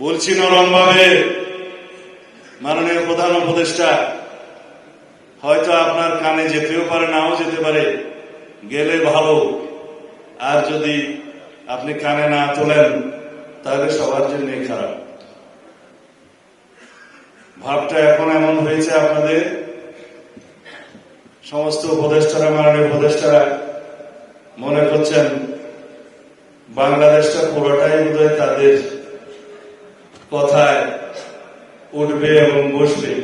বলছি নরমভাবে মাননীয় প্রধান উপদেষ্টা, হয়তো আপনার কানে যেতেও পারে, নাও যেতে পারে, গেলে ভালো। আর যদি আপনি কানে না তোলেন, তাহলে সবার জন্যই খারাপ। ভাবটা এখন এমন হয়েছে আপনাদের। সমস্ত উপদেষ্টারা, মাননীয় উপদেষ্টারা মনে করছেন, বাংলাদেশটা পুরোটাই বোধহয় তাদের কথায় উঠবে এবং বসবে।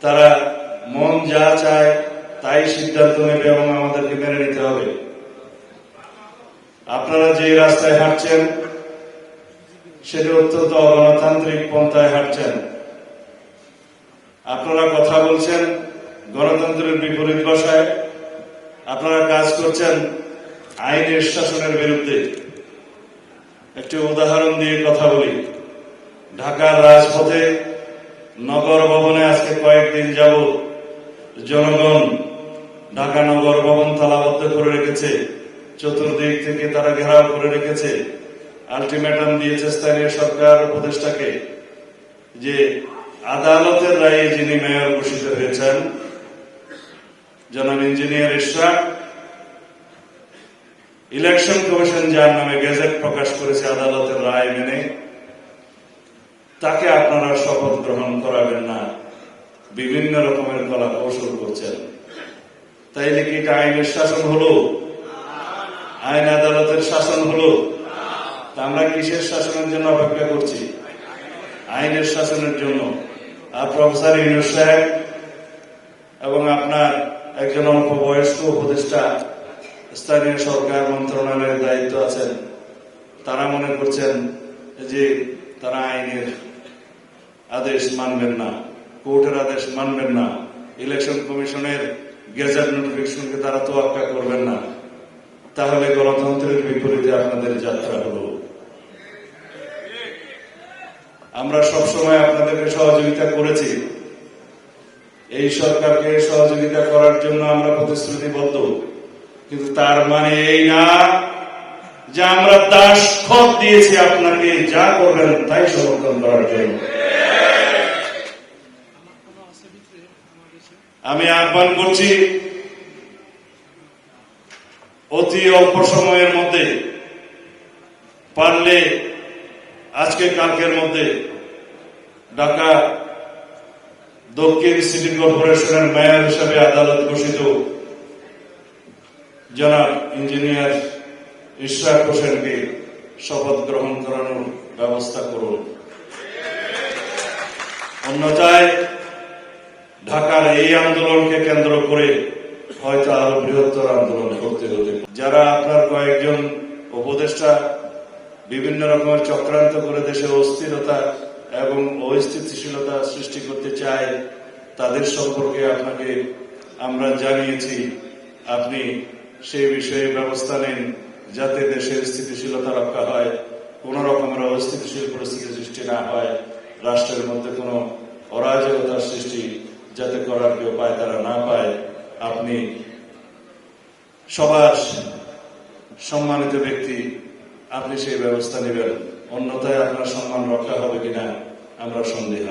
তারা মন যা চায় তাই সিদ্ধান্ত নেবে এবং আমাদেরকে মেনে নিতে হবে। আপনারা যে রাস্তায় হাঁটছেন, সেটা অত্যন্ত অগণতান্ত্রিক পন্থায় হাঁটছেন। আপনারা কথা বলছেন গণতন্ত্রের বিপরীত ভাষায়। আপনারা কাজ করছেন আইনের শাসনের বিরুদ্ধে। একটি উদাহরণ দিয়ে কথা বলি। ঢাকার রাজপথে নগর ভবনে আজকে কয়েকদিন যাব জনগণ ঢাকা নগর ভবন তালাবদ্ধ করে রেখেছে, চতুর্দিক থেকে তারা ঘেরাও করে রেখেছে। আলটিমেটাম দিয়েছে স্থানীয় সরকার উপদেষ্টাকে যে আদালতের রায়ে যিনি মেয়র ঘোষিত হয়েছেন, জনাব ইঞ্জিনিয়ার ইশরাক, ইলেকশন কমিশন যার নামে গেজেট প্রকাশ করেছে আদালতের রায় মেনে তাকে আপনারা শপথ গ্রহণ করাবেন না। বিভিন্ন রকমের কলা কৌশল করছেন। তাইলে কি এটা আইনের শাসন হলো? আইন আদালতের শাসন হলো? আমরা কিসের শাসনের জন্য অপেক্ষা করছি? আইনের শাসনের জন্য। আর প্রফেসর ইউনুস সাহেব এবং আপনার একজন অল্প বয়স্ক উপদেষ্টা, স্থানীয় সরকার মন্ত্রণালয়ের দায়িত্ব আছেন। তারা মনে করছেন যে তারা আইনের আদেশ মানবেন না, কোর্টের আদেশ মানবেন না, ইলেকশন কমিশনের গেজেট নোটিফিকেশনকে তারা তোয়াক্কা করবেন না। তাহলে গণতন্ত্রের বিপরীতে আপনাদের যাত্রা হলো। আমরা সবসময় আপনাদেরকে সহযোগিতা করেছি। এই সরকারকে সহযোগিতা করার জন্য আমরা প্রতিশ্রুতিবদ্ধ। কিন্তু তার মানে এই না যে আমরা দাস খত দিয়েছি আপনাকে, যা করবেন তাই সমর্থন করার জন্য। আমি আহ্বান করছি, অতি অল্প সময়ের মধ্যে পারলে আজকে কালকের মধ্যে ঢাকা দক্ষিণ সিটি কর্পোরেশনের মেয়র হিসাবে আদালত ঘোষিত জনাব ইঞ্জিনিয়ার ইশরাক হোসেনকে শপথ গ্রহণ করানোর ব্যবস্থা করুন। অন্যথায় ঢাকার এই আন্দোলনকে কেন্দ্র করে হয়তো আরও বৃহত্তর আন্দোলন করতে হতে যারা আপনার কয়েকজন উপদেষ্টা বিভিন্ন রকমের চক্রান্ত করে দেশের অস্থিরতা এবং অস্থিতিশীলতা সৃষ্টি করতে চায়, তাদের সম্পর্কে আপনাকে আমরা জানিয়েছি, আপনি সেই বিষয়ে ব্যবস্থা নেন যাতে দেশের স্থিতিশীলতা রক্ষা হয়, কোন রকমের অস্থিতিশীল পরিস্থিতি সৃষ্টি না হয়, রাষ্ট্রের মধ্যে কোনো অরাজকতার সৃষ্টি যাতে করার কেউ পায় তারা না পায়, আপনি সবার সম্মানিত ব্যক্তি, আপনি সেই ব্যবস্থা নেবেন। অন্যথায় আপনার সম্মান রক্ষা হবে কিনা আমরা সন্দেহ।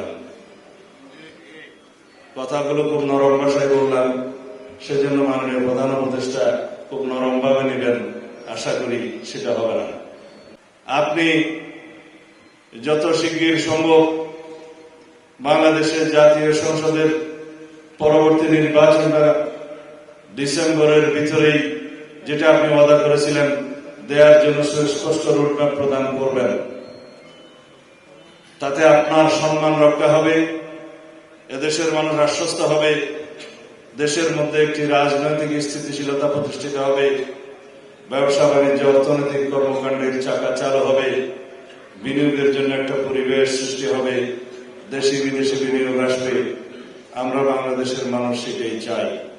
কথাগুলো খুব নরম ভাষায় বললাম, সেজন্য মাননীয় প্রধান উপদেষ্টা খুব নরম ভাবে নেবেন, আশা করি সেটা হবে না। আপনি যত শিগগির সম্ভব বাংলাদেশের জাতীয় সংসদের পরবর্তী নির্বাচনটা ডিসেম্বরের ভিতরেই যেটা আপনি ওয়াদা করেছিলেন দেওয়ার জন্য সুস্পষ্ট রোডম্যাপ প্রদান করবেন। তাতে আপনার সম্মান রক্ষা হবে, এদেশের মানুষ আশ্বস্ত হবে, দেশের মধ্যে একটি রাজনৈতিক স্থিতিশীলতা প্রতিষ্ঠিত হবে, ব্যবসা বাণিজ্য, অর্থনৈতিক কর্মকাণ্ডের চাকা চালু হবে, বিনিয়োগের জন্য একটা পরিবেশ সৃষ্টি হবে দেশি বিদেশি বিনিয়োগ আসবে। আমরা বাংলাদেশের মানুষ সেটাই চাই।